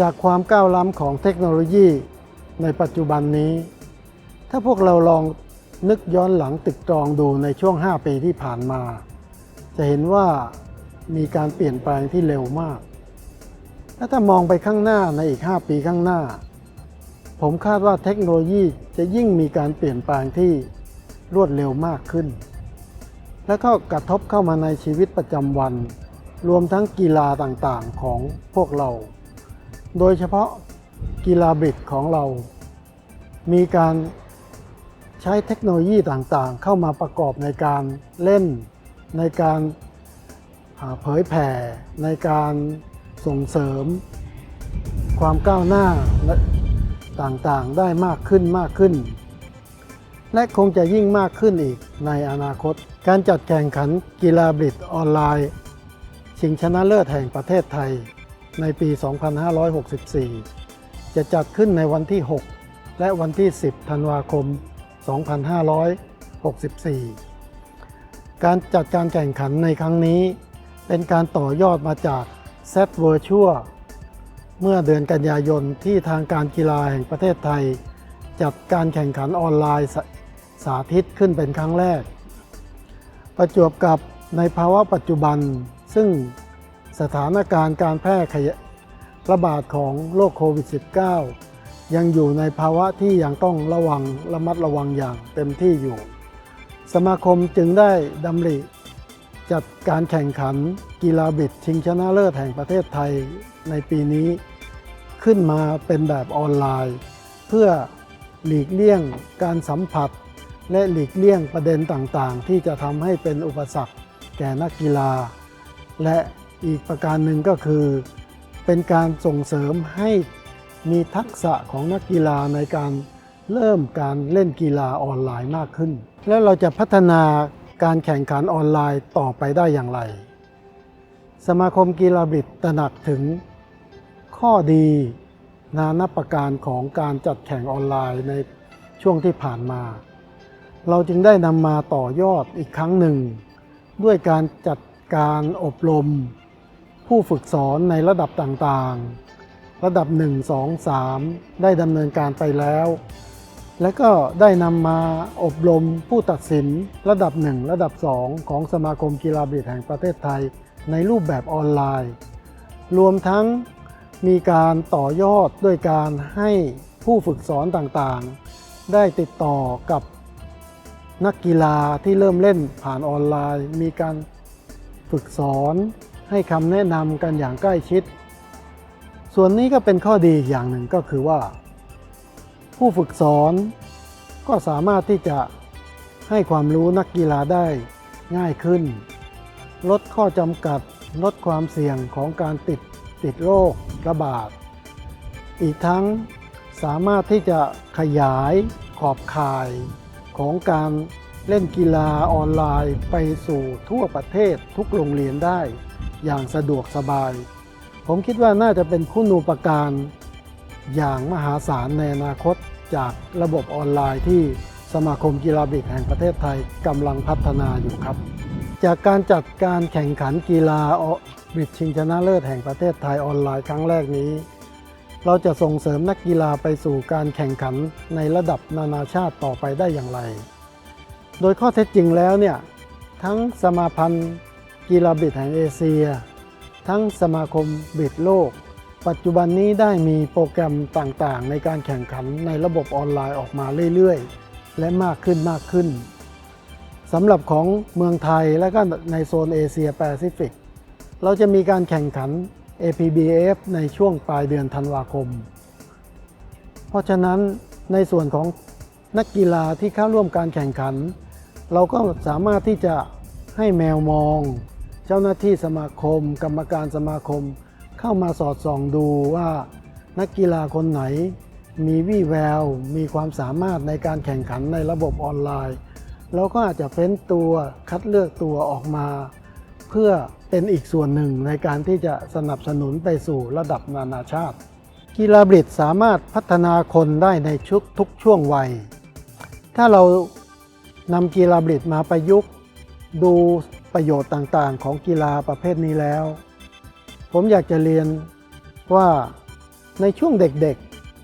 จากความก้าวล้ำของเทคโนโลยีในปัจจุบันนี้ ถ้าพวกเราลองนึกย้อนหลังตึกตรองดูในช่วง 5 ปีที่ผ่านมา จะเห็นว่ามีการเปลี่ยนแปลงที่เร็วมาก และถ้ามองไปข้างหน้าในอีก 5 ปีข้างหน้า ผมคาดว่าเทคโนโลยีจะยิ่งมีการเปลี่ยนแปลงที่รวดเร็วมากขึ้น และก็กระทบเข้ามาในชีวิตประจำวัน รวมทั้งกีฬาต่างๆของพวกเรา โดยเฉพาะกีฬาบิดของเรา มีการใช้เทคโนโลยีต่างๆ เข้ามาประกอบในการเล่น ในการอ่าเผยแผ่ ในการส่งเสริม ความก้าวหน้าและต่างๆ ได้มากขึ้นมากขึ้น และคงจะยิ่งมากขึ้นอีกในอนาคต การจัดแข่งขันกีฬาบิดออนไลน์ ชิงชนะเลิศแห่งประเทศไทย ในปี 2564 จะจัดขึ้นในวันที่ 6 และวันที่ 10 ธันวาคม 2564 การจัดการแข่งขันในครั้งนี้ เป็นการต่อยอดมาจาก z Virtual เมื่อเดือนกันยายนที่ทางการกีฬาแห่งประเทศไทย จัดการแข่งขันออนไลน์สสาธิตขึ้นเป็นครั้งแรก ประจวบกับในภาวะปัจจุบันซึ่ง สถานการณ์การแพร่ขยะระบาดของโรคโควิด -19 ยังอยู่ในภาวะที่ยังต้องระวังระมัดระวังอย่างเต็มที่อยู่ สมาคมจึงได้ดำริ จัดการแข่งขันกีฬาบิดชิงชนะเลิศแห่งประเทศไทยในปีนี้ ขึ้นมาเป็นแบบออนไลน์ เพื่อหลีกเลี่ยงการสัมผัส และหลีกเลี่ยงประเด็นต่างๆ ที่จะทำให้เป็นอุปสรรคแก่นักกีฬา และ อีกประการหนึ่งก็คือ เป็นการส่งเสริมให้มีทักษะของนักกีฬาในการเริ่มการเล่นกีฬาออนไลน์มากขึ้น แล้วเราจะพัฒนาการแข่งขันออนไลน์ต่อไปได้อย่างไร สมาคมกีฬาบิดตระหนักถึง ข้อดีนานับประการของการจัดแข่งออนไลน์ในช่วงที่ผ่านมา เราจึงได้นำมาต่อยอดอีกครั้งหนึ่ง ด้วยการจัดการอบรม ผู้ฝึกสอนในระดับต่างๆ ระดับ 1 2 3 ได้ดำเนินการไปแล้ว และก็ได้นำมาอบรมผู้ตัดสินระดับ 1 ระดับ 2 ของสมาคมกีฬาบิดแห่งประเทศไทยในรูปแบบออนไลน์ รวมทั้งมีการต่อยอดด้วยการให้ผู้ฝึกสอนต่างๆ ได้ติดต่อกับนักกีฬาที่เริ่มเล่นผ่านออนไลน์ มีการฝึกสอน ให้คำแนะนำกันอย่างใกล้ชิด ส่วนนี้ก็เป็นข้อดีอย่างหนึ่งก็คือว่า ผู้ฝึกสอนก็สามารถที่จะให้ความรู้นักกีฬาได้ง่ายขึ้น ลดข้อจำกัดลดความเสี่ยงของการติดติดโรคระบาด อีกทั้งสามารถที่จะขยายขอบข่ายของการเล่นกีฬาออนไลน์ไปสู่ทั่วประเทศทุกโรงเรียนได้ อย่างสะดวกสบาย ผมคิดว่าน่าจะเป็นคุณูปการอย่างมหาศาลในอนาคตจากระบบออนไลน์ที่สมาคมกีฬาบิดแห่งประเทศไทยกำลังพัฒนาอยู่ครับ จากการจัดการแข่งขันกีฬาบิดชิงชนะเลิศแห่งประเทศไทยออนไลน์ครั้งแรกนี้ เราจะส่งเสริมนักกีฬาไปสู่การแข่งขันในระดับนานาชาติต่อไปได้อย่างไร โดยข้อเท็จจริงแล้วเนี่ยทั้งสมาพันธ์ กีฬาบิดแห่งเอเชีย ทั้งสมาคมบิดโลก ปัจจุบันนี้ได้มีโปรแกรมต่างๆ ในการแข่งขันในระบบออนไลน์ออกมาเรื่อยๆ และมากขึ้นมากขึ้นสำหรับของเมืองไทยและก็ในโซนเอเชียแปซิฟิกเราจะมีการแข่งขัน APBF ในช่วงปลายเดือนธันวาคม เพราะฉะนั้นในส่วนของนักกีฬาที่เข้าร่วมการแข่งขัน เราก็สามารถที่จะให้แมวมอง เจ้าหน้าที่สมาคม กรรมการสมาคม เข้ามาสอดส่องดูว่านักกีฬาคนไหน มีวี่แวว มีความสามารถในการแข่งขันในระบบออนไลน์ เราก็อาจจะเฟ้นตัวคัดเลือกตัวออกมา เพื่อเป็นอีกส่วนหนึ่งในการที่จะสนับสนุนไปสู่ระดับนานาชาติ กีฬาบริดสามารถพัฒนาคนได้ในชุกทุกช่วงวัย ถ้าเรานำกีฬาบริดมาประยุกต์ดู ประโยชน์ต่างๆ ของกีฬาประเภทนี้แล้ว ผมอยากจะเรียนว่าในช่วงเด็ก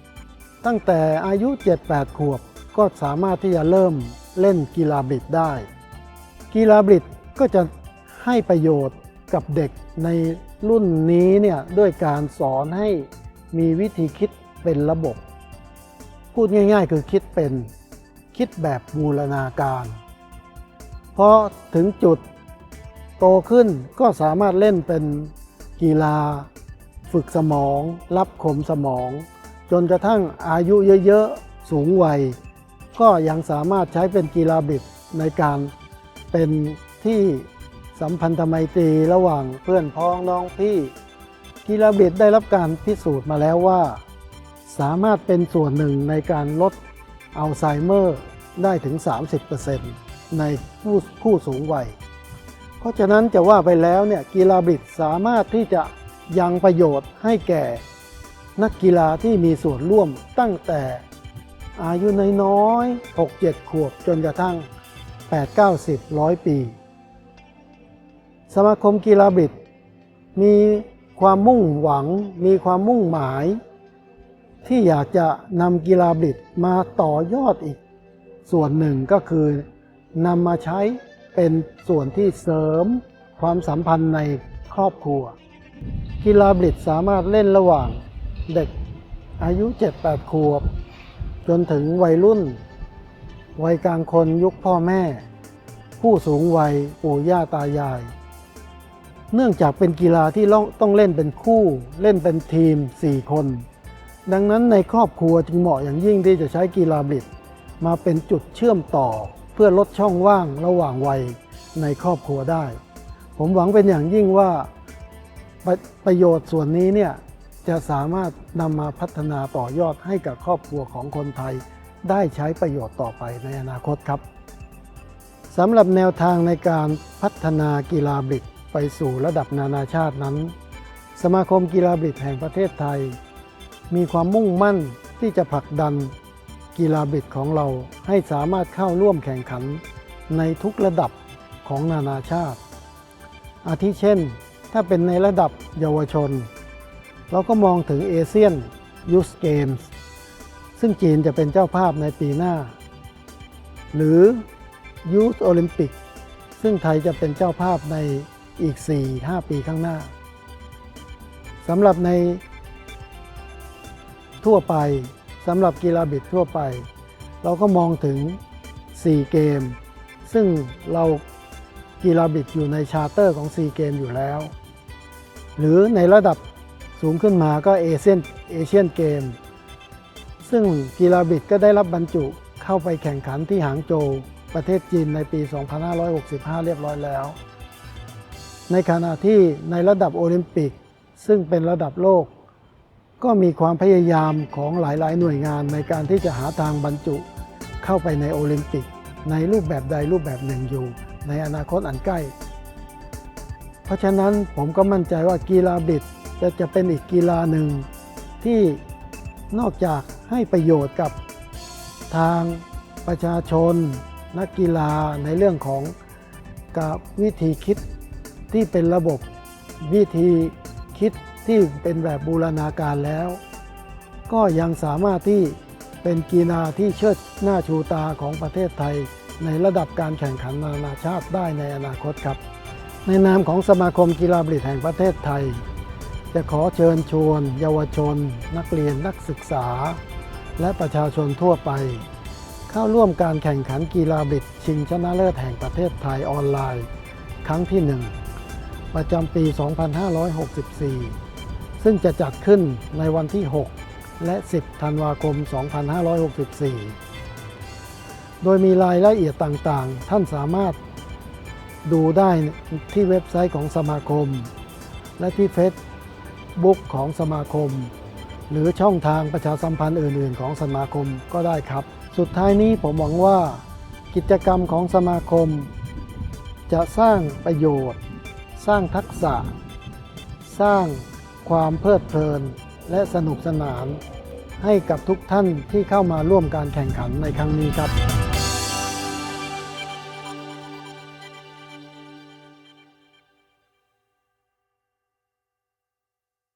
ๆ ตั้งแต่อายุ 7-8 ขวบก็สามารถที่จะเริ่มเล่นกีฬาบิดได้ กีฬาบิดก็จะให้ประโยชน์กับเด็กในรุ่นนี้เนี่ยด้วยการสอนให้มีวิธีคิดเป็นระบบ พูดง่ายๆ คือคิดเป็นคิดแบบบูรณาการ เพอถึงจุด โตขึ้นก็สามารถเล่นเป็นกีฬา ฝึกสมอง รับคมสมอง จนกระทั่งอายุเยอะๆ สูงวัย ก็ยังสามารถใช้เป็นกีฬาบิดในการเป็นที่สัมพันธไมตรีระหว่างเพื่อนพ้องน้องพี่ กีฬาบิดได้รับการพิสูจน์มาแล้วว่า สามารถเป็นส่วนหนึ่งในการลดอัลไซเมอร์ได้ถึง 30%ในผู้ผู้สูงวัย เพราะฉะนั้นจะว่าไปแล้วเนี่ยกีฬาบิดสามารถที่จะยังประโยชน์ให้แก่ นักกีฬาที่มีส่วนร่วมตั้งแต่อายุน้อยๆ6-7 ขวบจนกระทั่ง 8 9 0 100 ปี สมาคมกีฬาบิดมีความมุ่งหวังมีความมุ่งหมาย ที่อยากจะนำกีฬาบิดมาต่อยอดอีก ส่วนหนึ่งก็คือนำมาใช้ เป็นส่วนที่เสริมความสัมพันธ์ในครอบครัว กีฬาบลิดสามารถเล่นระหว่างเด็กอายุ 7-8 ขวบ จนถึงวัยรุ่น วัยกลางคนยุคพ่อแม่ ผู้สูงวัยปู่ย่าตายาย เนื่องจากเป็นกีฬาที่ต้องเล่นเป็นคู่เล่นเป็นทีม 4 คน ดังนั้นในครอบครัวจึงเหมาะอย่างยิ่งที่จะใช้กีฬาบลิดมาเป็นจุดเชื่อมต่อ เพื่อลดช่องว่างระหว่างวัยในครอบครัวได้ ผมหวังเป็นอย่างยิ่งว่าประประโยชน์ส่วนนี้เนี่ยจะสามารถนำมาพัฒนาต่อยอดให้กับครอบครัวของคนไทย ได้ใช้ประโยชน์ต่อไปในอนาคตครับสำหรับแนวทางในการพัฒนากีฬาบิดไปสู่ระดับนานาชาตินั้น สมาคมกีฬาบิดแห่งประเทศไทย มีความมุ่งมั่นที่จะผลักดัน กีฬาบิดของเราให้สามารถเข้าร่วมแข่งขันในทุกระดับของนานาชาติ อาทิเช่น ถ้าเป็นในระดับเยาวชน เราก็มองถึงเอเชียนยูสเกมส์ซึ่งจีนจะเป็นเจ้าภาพในปีหน้า หรือยูสโอลิมปิกซึ่งไทยจะเป็นเจ้าภาพในอีก 4-5 ปีข้างหน้าสำหรับในทั่วไป สำหรับกีฬาบิดทั่วไป เราก็มองถึง 4 เกม ซึ่งเรากีฬาบิดอยู่ในชาร์เตอร์ของ 4 เกมอยู่แล้ว หรือในระดับสูงขึ้นมาก็เอเชียนเอเชียนเกม ซึ่งกีฬาบิดก็ได้รับบรรจุเข้าไปแข่งขันที่หางโจวประเทศจีนในปี 2565 เรียบร้อยแล้ว ในขณะที่ในระดับโอลิมปิก ซึ่งเป็นระดับโลก ก็มีความพยายามของหลาย ๆ หน่วยงานในการที่จะหาทางบรรจุเข้าไปในโอลิมปิก ในรูปแบบใดรูปแบบหนึ่งอยู่ ในอนาคตอันใกล้ เพราะฉะนั้นผมก็มั่นใจว่ากีฬาบิดจะจะเป็นอีกกีฬาหนึ่ง ที่นอกจากให้ประโยชน์กับทางประชาชน นักกีฬาในเรื่องของกับวิธีคิดที่เป็นระบบวิธี คิดที่เป็นแบบบูรณาการแล้ว ก็ยังสามารถที่เป็นกีฬาที่เชิดหน้าชูตาของประเทศไทย ในระดับการแข่งขันนานาชาติได้ในอนาคตครับ ในนามของสมาคมกีฬาบลิดแห่งประเทศไทย จะขอเชิญชวน เยาวชน นักเรียนนักศึกษา และประชาชนทั่วไป เข้าร่วมการแข่งขันกีฬาบิดชิงชนะเลิศแห่งประเทศไทยออนไลน์ ครั้งที่ 1 ประจำปี 2564 ซึ่งจะจัดขึ้นในวันที่ 6 และ 10 ธันวาคม 2564 โดยมีรายละเอียดต่างๆ ท่านสามารถดูได้ที่เว็บไซต์ของสมาคม และที่เฟซบุ๊กของสมาคม หรือช่องทางประชาสัมพันธ์อื่น ๆ ของสมาคมก็ได้ครับ สุดท้ายนี้ผมหวังว่า กิจกรรมของสมาคม จะสร้างประโยชน์ สร้างทักษะ สร้างความเพลิดเพลินและสนุกสนาน ให้กับทุกท่านที่เข้ามาร่วมการแข่งขันในครั้งนี้ครับ